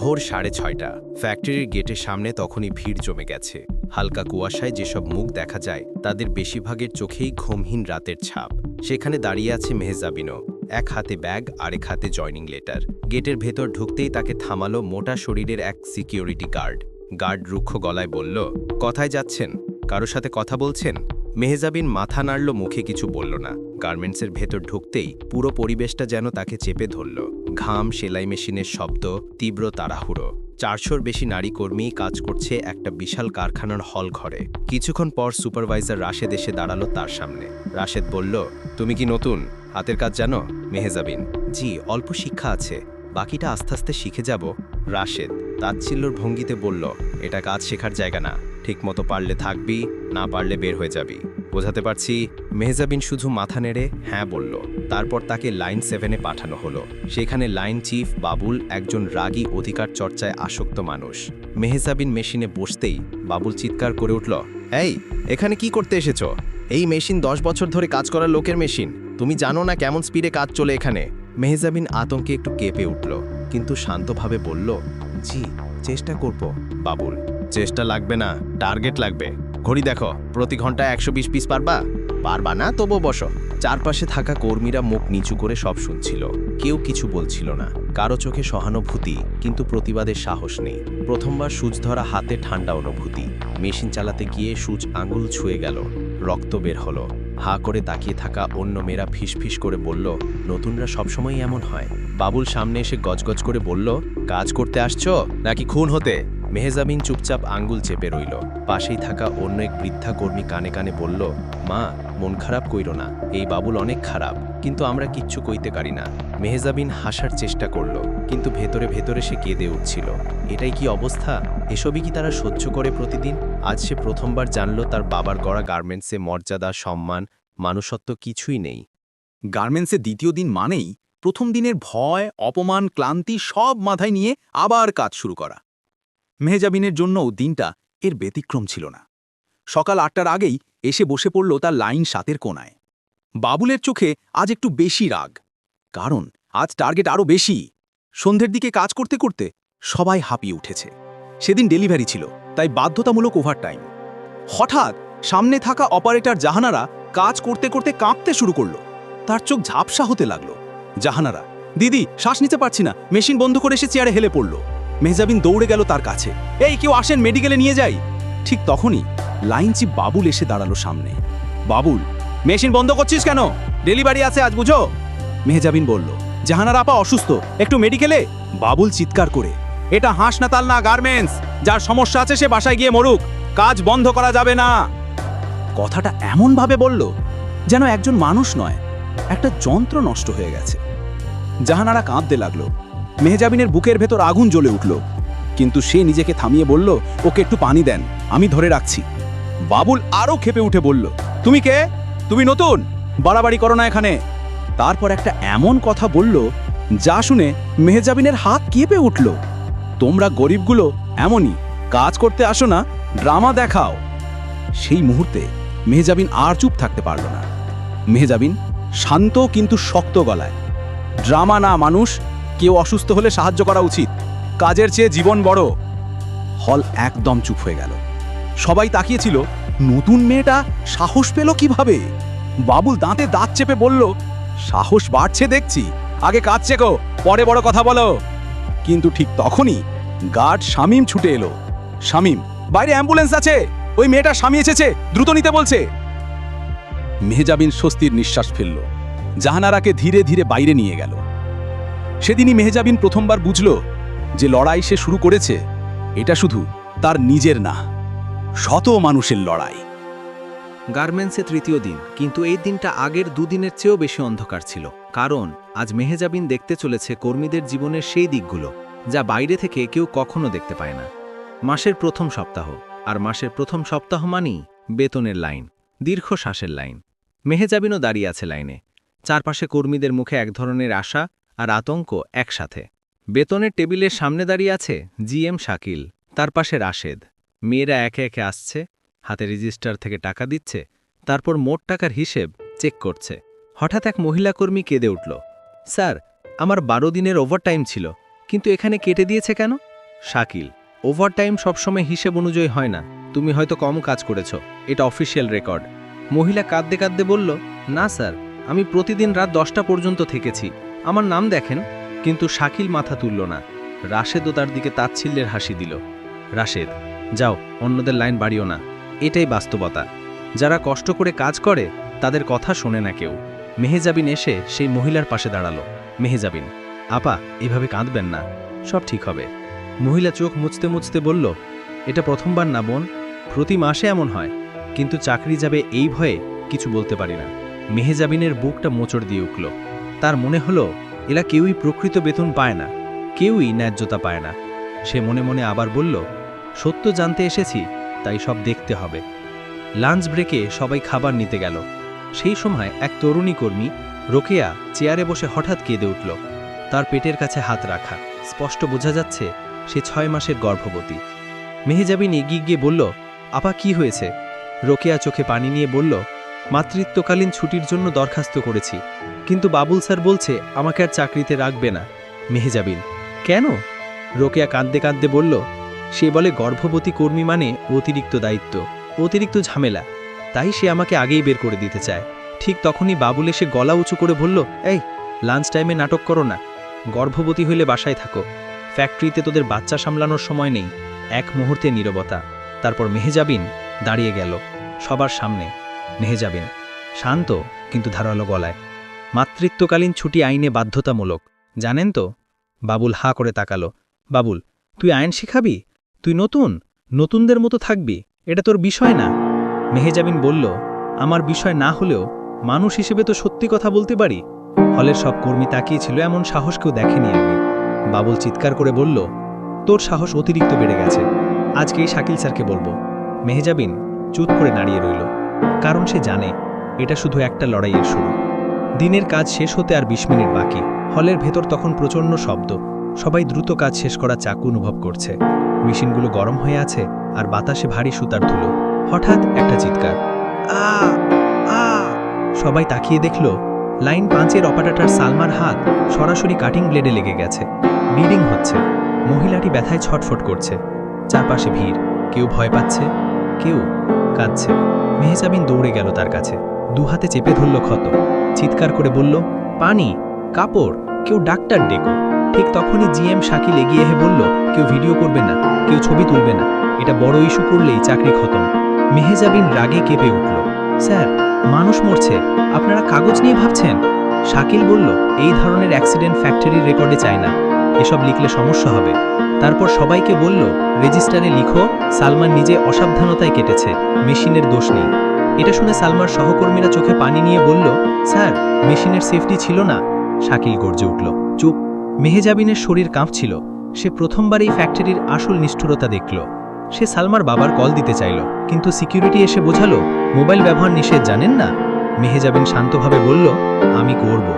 ভোর সাড়ে ছয়টা। ফ্যাক্টরির গেটের সামনে তখনই ভিড় জমে গেছে। হালকা কুয়াশায় যেসব মুখ দেখা যায়, তাদের বেশিরভাগের চোখেই ঘুমহীন রাতের ছাপ। সেখানে দাঁড়িয়ে আছে মেহজাবিনও। এক হাতে ব্যাগ, আরেক হাতে জয়নিং লেটার। গেটের ভেতর ঢুকতেই তাকে থামালো মোটা শরীরের এক সিকিউরিটি গার্ড। গার্ড রুক্ষ গলায় বলল, কথায় যাচ্ছেন? কারও সাথে কথা বলছেন? মেহজাবিন মাথা নাড়ল, মুখে কিছু বলল না। গার্মেন্টসের ভেতর ঢুকতেই পুরো পরিবেশটা যেন তাকে চেপে ধরল। ঘাম, সেলাই মেশিনের শব্দ, তীব্র তাড়াহুড়ো। চারশোর বেশি নারী কর্মী কাজ করছে একটা বিশাল কারখানার হল ঘরে। কিছুক্ষণ পর সুপারভাইজার রাশেদ এসে দাঁড়াল তার সামনে। রাশেদ বলল, তুমি কি নতুন? হাতের কাজ জানো, মেহেজাবিন? জি, অল্প শিক্ষা আছে। বাকিটা আস্তে আস্তে শিখে যাব। রাশেদ তাচ্ছিল্যর ভঙ্গিতে বলল এটা কাজ শেখার জায়গা না। ঠিকমতো পারলে থাকবি, না পারলে বের হয়ে যাবি। বোঝাতে পারছি? মেহজাবিন শুধু মাথা নেড়ে হ্যাঁ বলল। তারপর তাকে লাইন সেভেনে পাঠানো হলো। সেখানে লাইন চিফ বাবুল একজন রাগী অধিকার চর্চায় আসক্ত মানুষ। মেহজাবিন মেশিনে বসতেই বাবুল চিৎকার করে উঠল, এই, এখানে কি করতে এসেছ? এই মেশিন দশ বছর ধরে কাজ করা লোকের মেশিন। তুমি জানো না কেমন স্পিডে কাজ চলে এখানে? মেহজাবিন আতঙ্কে একটু কেঁপে উঠল, কিন্তু শান্তভাবে বলল, জি। চেষ্টা করব, বাবুল। চেষ্টা লাগবে না, টার্গেট লাগবে। ঘড়ি দেখো, প্রতি ঘন্টায় একশো বিশ পিস পারবা? পারবা না তবু বসো। চারপাশে থাকা কর্মীরা মুখ নিচু করে সব শুনছিল। কেউ কিছু বলছিল না। কারও চোখে সহানুভূতি, কিন্তু প্রতিবাদের সাহস নেই। প্রথমবার সূচ ধরা হাতে ঠান্ডা অনুভূতি। মেশিন চালাতে গিয়ে সূচ আঙুল ছুঁয়ে গেল। রক্ত বের হলো। হা করে তাকিয়ে থাকা অন্য মেয়েরা ফিসফিস করে বলল, নতুনরা সবসময় এমন হয়। বাবুল সামনে এসে গজগজ করে বলল, কাজ করতে আসছো? নাকি খুন হতে? মেহেজাবিন চুপচাপ আঙ্গুল চেপে রইল। পাশেই থাকা অন্য এক বৃদ্ধা কর্মী কানে কানে বলল, মা মন খারাপ কইরো না, এই বাবুল অনেক খারাপ, কিন্তু আমরা কিচ্ছু কইতে পারি না। মেহেজাবিন হাসার চেষ্টা করল, কিন্তু ভেতরে ভেতরে সে কেঁদে উঠছিল। এটাই কি অবস্থা? এসবই কি তারা সহ্য করে প্রতিদিন? আজ সে প্রথমবার জানল তার বাবার গড়া গার্মেন্টসে মর্যাদা, সম্মান, মানুষত্ব কিছুই নেই। গার্মেন্টসে দ্বিতীয় দিন মানেই প্রথম দিনের ভয়, অপমান, ক্লান্তি সব মাথায় নিয়ে আবার কাজ শুরু করা। মেহজাবিনের জন্যও দিনটা এর ব্যতিক্রম ছিল না। সকাল আটটার আগেই এসে বসে পড়ল তার লাইন সাতের কোনায় বাবুলের চোখে আজ একটু বেশি রাগ। কারণ আজ টার্গেট আরও বেশি। সন্ধ্যের দিকে কাজ করতে করতে সবাই হাঁপিয়ে উঠেছে। সেদিন ডেলিভারি ছিল, তাই বাধ্যতামূলক ওভারটাইম। হঠাৎ সামনে থাকা অপারেটর জাহানারা কাজ করতে করতে কাঁপতে শুরু করল। তার চোখ ঝাপসা হতে লাগল। জাহানারা, দিদি, শ্বাস নিতে পারছি না। মেশিন বন্ধ করে এসে চেয়ারে হেলে পড়ল। মেহজাবিন দৌড়ে গেল তার কাছে। এই, কেউ আসেন মেডিকেলে নিয়ে যাই? ঠিক তখনই লাইন চিপ বাবুল এসে দাঁড়াল সামনে। বাবুল, মেশিন বন্ধ করছিস কেন? ডেলিভারি আছে আজ, বুঝো? মেহজাবিন বলল, জাহানার আপা অসুস্থ, একটু মেডিকেলে? বাবুল চিৎকার করে, এটা হাসনাতাল না গার্মেন্টস, যার সমস্যা আছে সে বাসায় গিয়ে মরুক, কাজ বন্ধ করা যাবে না। কথাটা এমনভাবে বলল, যেন একজন মানুষ নয়, একটা যন্ত্র নষ্ট হয়ে গেছে। জাহানারা কাঁদতে লাগল। মেহজাবিনের বুকের ভেতর আগুন জ্বলে উঠল। কিন্তু সে নিজেকে থামিয়ে বলল, ওকে একটু পানি দেন, আমি ধরে রাখছি। বাবুল আরও খেপে উঠে বলল, তুমি কে? তুমি নতুন? বাড়াবাড়ি করো না এখানে। তারপর একটা এমন কথা বলল, যা শুনে মেহজাবিনের হাত কেঁপে উঠল। তোমরা গরিবগুলো এমনই, কাজ করতে আসো না, ড্রামা দেখাও। সেই মুহূর্তে মেহজাবিন আর চুপ থাকতে পারল না। মেহজাবিন শান্ত কিন্তু শক্ত গলায়, ড্রামা না মানুষ, কেউ অসুস্থ হলে সাহায্য করা উচিত। কাজের চেয়ে জীবন বড়। হল একদম চুপ হয়ে গেল। সবাই তাকিয়েছিল, নতুন মেয়েটা সাহস পেল কীভাবে? বাবুল দাঁতে দাঁত চেপে বলল, সাহস বাড়ছে দেখছি। আগে কাজ চেকো, পরে বড় কথা বলো। কিন্তু ঠিক তখনই গার্ড শামিম ছুটে এলো। শামিম, বাইরে অ্যাম্বুলেন্স আছে। ওই মেয়েটা স্বামী এসেছে, দ্রুত নিতে বলছে। মেহজাবিন স্বস্তির নিঃশ্বাস ফেলল। জাহানারাকে ধীরে ধীরে বাইরে নিয়ে গেল। সেদিনই মেহজাবিন প্রথমবার বুঝল যে লড়াই সে শুরু করেছে, এটা শুধু তার নিজের না, শত মানুষের লড়াই। গার্মেন্টসে তৃতীয় দিন, কিন্তু এই দিনটা আগের দুদিনের চেয়েও বেশি অন্ধকার ছিল, কারণ আজ মেহেজাবিন দেখতে চলেছে কর্মীদের জীবনের সেই দিকগুলো, যা বাইরে থেকে কেউ কখনো দেখতে পায় না। মাসের প্রথম সপ্তাহ, আর মাসের প্রথম সপ্তাহ মানেই বেতনের লাইন দীর্ঘ শ্বাসের লাইন। মেহেজাবিনও দাঁড়িয়ে আছে লাইনে, চারপাশে কর্মীদের মুখে এক ধরনের আশা আর আতঙ্ক একসাথে। বেতনের টেবিলের সামনে দাঁড়িয়ে আছে জিএম শাকিল, তার পাশে রাশেদ। মেয়েরা একে একে আসছে, হাতে রেজিস্টার থেকে টাকা দিচ্ছে, তারপর মোট টাকার হিসেব চেক করছে। হঠাৎ এক মহিলা কর্মী কেঁদে উঠল, স্যার, আমার বারো দিনের ওভারটাইম ছিল, কিন্তু এখানে কেটে দিয়েছে কেন? শাকিল, ওভারটাইম সবসময় হিসেব অনুযায়ী হয় না, তুমি হয়তো কম কাজ করেছ, এটা অফিসিয়াল রেকর্ড। মহিলা কাঁদতে কাঁদতে বলল, না স্যার, আমি প্রতিদিন রাত দশটা পর্যন্ত থেকেছি, আমার নাম দেখেন? কিন্তু শাকিল মাথা তুলল না। রাশেদও তার দিকে তাচ্ছিল্যের হাসি দিল। রাশেদ, যাও, অন্যদের লাইন বাড়িও না। এটাই বাস্তবতা। যারা কষ্ট করে কাজ করে, তাদের কথা শোনে না কেউ। মেহেজাবিন এসে সেই মহিলার পাশে দাঁড়াল। মেহেজাবিন, আপা, এভাবে কাঁদবেন না। সব ঠিক হবে। মহিলা চোখ মুছতে মুছতে বলল, এটা প্রথমবার না, বোন। প্রতি মাসে এমন হয়। কিন্তু চাকরি যাবে এই ভয়ে কিছু বলতে পারি না। মেহেজাবিনের বুকটা মোচড় দিয়ে উঠল। তার মনে হলো এরা কেউই প্রকৃত বেতন পায় না, কেউই ন্যায্যতা পায় না। সে মনে মনে আবার বলল, সত্য জানতে এসেছি, তাই সব দেখতে হবে। লাঞ্চ ব্রেকে সবাই খাবার নিতে গেল। সেই সময় এক তরুণী কর্মী, রোকেয়া, চেয়ারে বসে হঠাৎ কেঁদে উঠল। তার পেটের কাছে হাত রাখা। স্পষ্ট বোঝা যাচ্ছে, সে ছয় মাসের গর্ভবতী। মেহেজাবিন এগিয়ে গিয়ে বলল, আপা, কি হয়েছে? রোকেয়া চোখে পানি নিয়ে বলল মাতৃত্বকালীন ছুটির জন্য দরখাস্ত করেছি। কিন্তু বাবুল স্যার বলছে, আমাকে আর চাকরিতে রাখবে না। মেহেজাবিন, কেন? রোকেয়া কাঁদতে কাঁদতে বলল, সে বলে গর্ভবতী কর্মী মানে অতিরিক্ত দায়িত্ব, অতিরিক্ত ঝামেলা। তাই সে আমাকে আগেই বের করে দিতে চায়। ঠিক তখনই বাবুল এসে গলা উঁচু করে বলল, এই, লাঞ্চ টাইমে নাটক করো না। গর্ভবতী হইলে বাসায় থাকো। ফ্যাক্টরিতে তোদের বাচ্চা সামলানোর সময় নেই। এক মুহূর্তে নীরবতা। তারপর মেহেজাবিন দাঁড়িয়ে গেল সবার সামনে। মেহেজাবিন শান্ত, কিন্তু ধারালো গলায়। মাতৃত্বকালীন ছুটি আইনে বাধ্যতামূলক। জানেন তো? বাবুল হা করে তাকালো। বাবুল, তুই আইন শিখাবি? তুই নতুন? নতুনদের মতো থাকবি? এটা তোর বিষয় না? মেহেজাবিন বলল, আমার বিষয় না হলেও মানুষ হিসেবে তো সত্যি কথা বলতে পারি। হলের সব কর্মী তাকিয়েছিল এমন সাহস কেউ দেখেনি আগে। বাবুল চিৎকার করে বলল, তোর সাহস অতিরিক্ত বেড়ে গেছে। আজকে এই শাকিল স্যারকে বলব। মেহেজাবিন চুত করে দাঁড়িয়ে রইল। কারণ সে জানে, এটা শুধু একটা লড়াইয়ের শুরু। দিনের কাজ শেষ হতে আর বিশ মিনিট বাকি। হলের ভেতর তখন প্রচণ্ড শব্দ। সবাই দ্রুত কাজ শেষ করা চাকু অনুভব করছে। মেশিনগুলো গরম হয়ে আছে আর বাতাসে ভারী সুতার ধুলো। হঠাৎ একটা চিৎকার। সবাই তাকিয়ে দেখল, লাইন পাঁচের অপারেটার সালমার হাত সরাসরি কাটিং ব্লেডে লেগে গেছে। ব্লিডিং হচ্ছে। মহিলাটি ব্যথায় ছটফট করছে। চারপাশে ভিড়। কেউ ভয় পাচ্ছে। কেউ কাঁদছে। মেহজাবিন দৌড়ে গেল তার কাছে। দু হাতে চেপে ধরল ক্ষত। চিৎকার করে বলল, পানি, কাপড়, কেউ ডাক্তার ডেকো। ঠিক তখনই জিএম শাকিল এগিয়ে এসে বলল, কেউ ভিডিও করবে না, কেউ ছবি তুলবে না। এটা বড় ইস্যু করলেই চাকরি খতম। মেহেজাবিন রাগে কেঁপে উঠল, স্যার, মানুষ মরছে। আপনারা কাগজ নিয়ে ভাবছেন? শাকিল বলল, এই ধরনের অ্যাক্সিডেন্ট ফ্যাক্টরির রেকর্ডে চায় না। এসব লিখলে সমস্যা হবে। তারপর সবাইকে বলল, রেজিস্টারে লিখো, সালমান নিজে অসাবধানতায় কেটেছে, মেশিনের দোষ নেই। এটা শুনে সালমার সহকর্মীরা চোখে পানি নিয়ে বলল, স্যার, মেশিনের সেফটি ছিল না। শাকিল গর্জে উঠল, চুপ। মেহেজাবিনের শরীর কাঁপছিল, সে প্রথমবার এই ফ্যাক্টরির আসল নিষ্ঠুরতা দেখল। সে সালমার বাবার কল দিতে চাইল, কিন্তু সিকিউরিটি এসে বোঝালো, মোবাইল ব্যবহার নিষেধ, জানেন না? মেহেজাবিন শান্তভাবে বলল, আমি করব,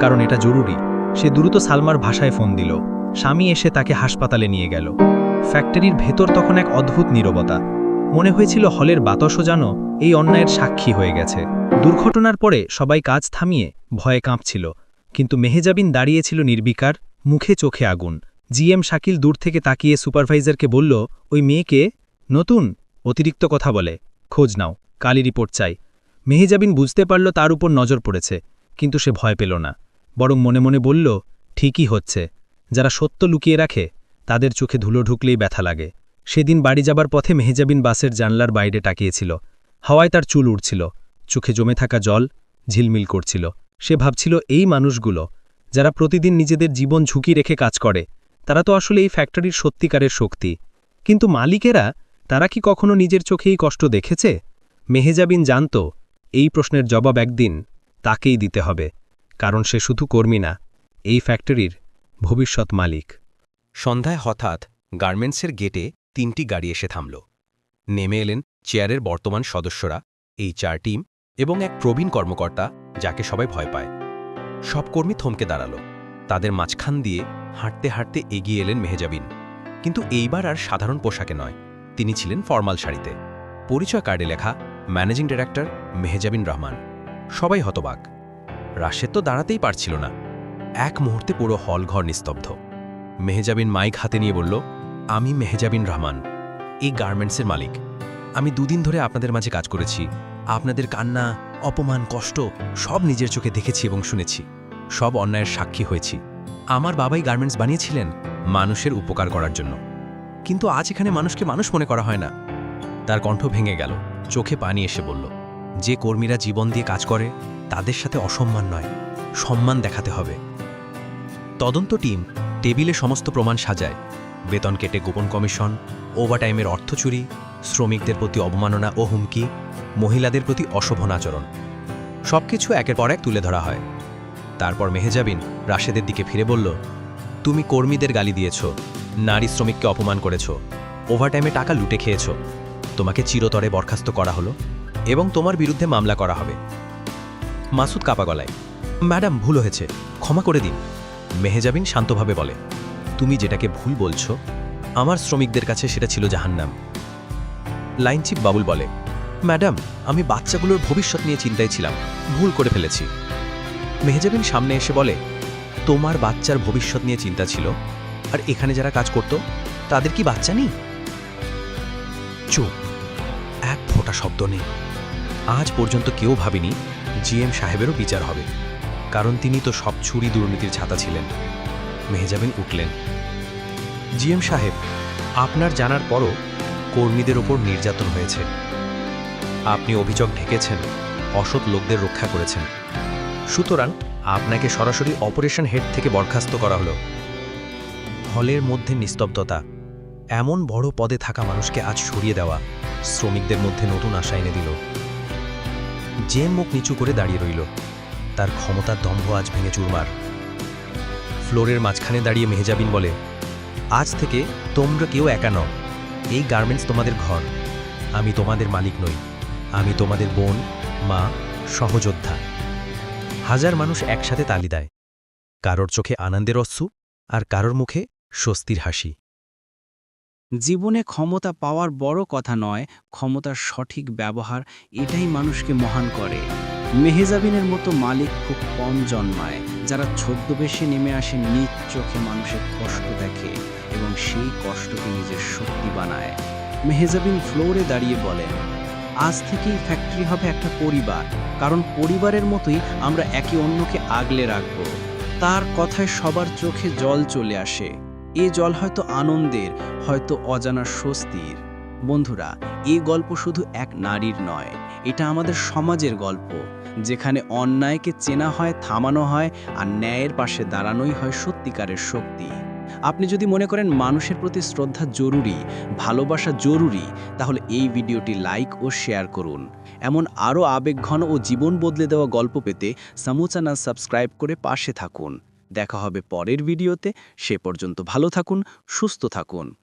কারণ এটা জরুরি। সে দ্রুত সালমার ভাষায় ফোন দিল স্বামী এসে তাকে হাসপাতালে নিয়ে গেল। ফ্যাক্টরির ভেতর তখন এক অদ্ভুত নীরবতা। মনে হয়েছিল হলের বাতাসও যেন এই অন্যায়ের সাক্ষী হয়ে গেছে। দুর্ঘটনার পরে সবাই কাজ থামিয়ে ভয়ে কাঁপছিল, কিন্তু মেহেজাবিন দাঁড়িয়েছিল নির্বিকার, মুখে চোখে আগুন। জিএম শাকিল দূর থেকে তাকিয়ে সুপারভাইজারকে বলল, ওই মেয়েকে? নতুন, অতিরিক্ত কথা বলে, খোঁজ নাও কালি রিপোর্ট চাই। মেহেজাবিন বুঝতে পারল তার উপর নজর পড়েছে, কিন্তু সে ভয় পেল না, বরং মনে মনে বলল, ঠিকই হচ্ছে। যারা সত্য লুকিয়ে রাখে, তাদের চোখে ধুলো ঢুকলেই ব্যথা লাগে। সেদিন বাড়ি যাবার পথে মেহেজাবিন বাসের জানলার বাইরে টাকিয়েছিল হাওয়ায় তার চুল উড়ছিল। চোখে জমে থাকা জল ঝিলমিল করছিল। সে ভাবছিল, এই মানুষগুলো, যারা প্রতিদিন নিজেদের জীবন ঝুঁকি রেখে কাজ করে, তারা তো আসলে এই ফ্যাক্টরির সত্যিকারের শক্তি। কিন্তু মালিকেরা, তারা কি কখনো নিজের চোখেই কষ্ট দেখেছে? মেহেজাবিন জানত, এই প্রশ্নের জবাব একদিন তাকেই দিতে হবে, কারণ সে শুধু কর্মী না, এই ফ্যাক্টরির ভবিষ্যৎ মালিক। সন্ধ্যায় হঠাৎ গার্মেন্টসের গেটে তিনটি গাড়ি এসে থামল। নেমে এলেন চেয়ারের বর্তমান সদস্যরা এই চার টিম এবং এক প্রবীণ কর্মকর্তা যাকে সবাই ভয় পায়। সব কর্মী থমকে দাঁড়াল। তাদের মাঝখান দিয়ে হাঁটতে হাঁটতে এগিয়ে এলেন মেহেজাবিন। কিন্তু এইবার আর সাধারণ পোশাকে নয়, তিনি ছিলেন ফরমাল শাড়িতে। পরিচয় কার্ডে লেখা ম্যানেজিং ডিরেক্টর মেহেজাবিন রহমান। সবাই হতবাক। রাশেদ তো দাঁড়াতেই পারছিল না। এক মুহূর্তে পুরো হল ঘর নিস্তব্ধ। মেহেজাবিন মাইক হাতে নিয়ে বলল, আমি মেহেজাবিন রহমান, এই গার্মেন্টসের মালিক। আমি দুদিন ধরে আপনাদের মাঝে কাজ করেছি। আপনাদের কান্না, অপমান, কষ্ট সব নিজের চোখে দেখেছি এবং শুনেছি। সব অন্যায়ের সাক্ষী হয়েছি। আমার বাবাই গার্মেন্টস বানিয়েছিলেন মানুষের উপকার করার জন্য। কিন্তু আজ এখানে মানুষকে মানুষ মনে করা হয় না। তার কণ্ঠ ভেঙে গেল। চোখে পানি এসে বলল, যে কর্মীরা জীবন দিয়ে কাজ করে, তাদের সাথে অসম্মান নয়। সম্মান দেখাতে হবে। তদন্ত টিম টেবিলে সমস্ত প্রমাণ সাজায়। বেতন কেটে গোপন কমিশন, ওভারটাইমের অর্থ চুরি, শ্রমিকদের প্রতি অবমাননা ও হুমকি, মহিলাদের প্রতি অশোভন আচরণ। সবকিছু একের পর এক তুলে ধরা হয়। তারপর মেহেজাবিন রাশেদের দিকে ফিরে বলল, তুমি কর্মীদের গালি দিয়েছ, নারী শ্রমিককে অপমান করেছ, ওভারটাইমে টাকা লুটে খেয়েছ। তোমাকে চিরতরে বরখাস্ত করা হলো এবং তোমার বিরুদ্ধে মামলা করা হবে। মাসুদ কাপা গলায়, ম্যাডাম, ভুল হয়েছে, ক্ষমা করে দিন। মেহেজাবিন শান্তভাবে বলে, তুমি যেটাকে ভুল বলছো, আমার শ্রমিকদের কাছে সেটা ছিল জাহান্নাম। লাইনচিপ বাবুল বলে, ম্যাডাম, আমি বাচ্চাগুলোর ভবিষ্যৎ নিয়ে চিন্তায় ছিলাম, ভুল করে ফেলেছি। মেহজাবিন সামনে এসে বলে, তোমার বাচ্চার ভবিষ্যৎ নিয়ে চিন্তা ছিল, আর এখানে যারা কাজ করত, তাদের কি বাচ্চা নেই? চুপ, এক ফোঁটা শব্দ নেই। আজ পর্যন্ত কেউ ভাবেনি, জিএম সাহেবেরও বিচার হবে। কারণ তিনি তো সব ছুরি দুর্নীতির ছাতা ছিলেন। মেহজাবিন উঠলেন। জিএম সাহেব, আপনার জানার পরও কর্মীদের ওপর নির্যাতন হয়েছে। আপনি অভিযোগ ঢেকেছেন, অসৎ লোকদের রক্ষা করেছেন। সুতরাং আপনাকে সরাসরি অপারেশন হেড থেকে বরখাস্ত করা হলো। হলের মধ্যে নিস্তব্ধতা, এমন বড় পদে থাকা মানুষকে আজ সরিয়ে দেওয়া শ্রমিকদের মধ্যে নতুন আশা এনে দিল। যে মুখ নিচু করে দাঁড়িয়ে রইল। তার ক্ষমতার দম্ভ আজ ভেঙে চুরমার। ফ্লোরের মাঝখানে দাঁড়িয়ে মেহজাবিন বলে, আজ থেকে তোমরা কেউ একা নও। এই গার্মেন্টস তোমাদের ঘর। আমি তোমাদের মালিক নই। আমি তোমাদের বোন, মা, সহযোদ্ধা। হাজার মানুষ একসাথে তালি দেয়। কারোর চোখে আনন্দের অশ্রু আর কারোর মুখে স্বস্তির হাসি। জীবনে ক্ষমতা পাওয়ার বড় কথা নয়, ক্ষমতার সঠিক ব্যবহার এটাই মানুষকে মহান করে। মেহেজাবিনের মতো মালিক খুব কম জন্মায়, যারা ছদ্মবেশে নেমে আসে নিজ চোখে মানুষের কষ্ট দেখে এবং সেই কষ্টকে নিজের শক্তি বানায়। মেহেজাবিন ফ্লোরে দাঁড়িয়ে বলেন, আজ থেকেই ফ্যাক্টরি হবে একটা পরিবার, কারণ পরিবারের মতোই আমরা একে অন্যকে আগলে রাখব। তার কথায় সবার চোখে জল চলে আসে। এ জল হয়তো আনন্দের, হয়তো অজানা স্বস্তির। বন্ধুরা এই গল্প শুধু এক নারীর নয়, এটা আমাদের সমাজের গল্প। যেখানে অন্যায়কে চেনা হয়, থামানো হয় আর ন্যায়ের পাশে দাঁড়ানোই হয় সত্যিকারের শক্তি। আপনি যদি মনে করেন মানুষের প্রতি শ্রদ্ধা জরুরি, ভালোবাসা জরুরি, তাহলে এই ভিডিওটি লাইক ও শেয়ার করুন। এমন আরও আবেগঘন ও জীবন বদলে দেওয়া গল্প পেতে সামুচানা সাবস্ক্রাইব করে পাশে থাকুন। দেখা হবে পরের ভিডিওতে। সে পর্যন্ত ভালো থাকুন, সুস্থ থাকুন।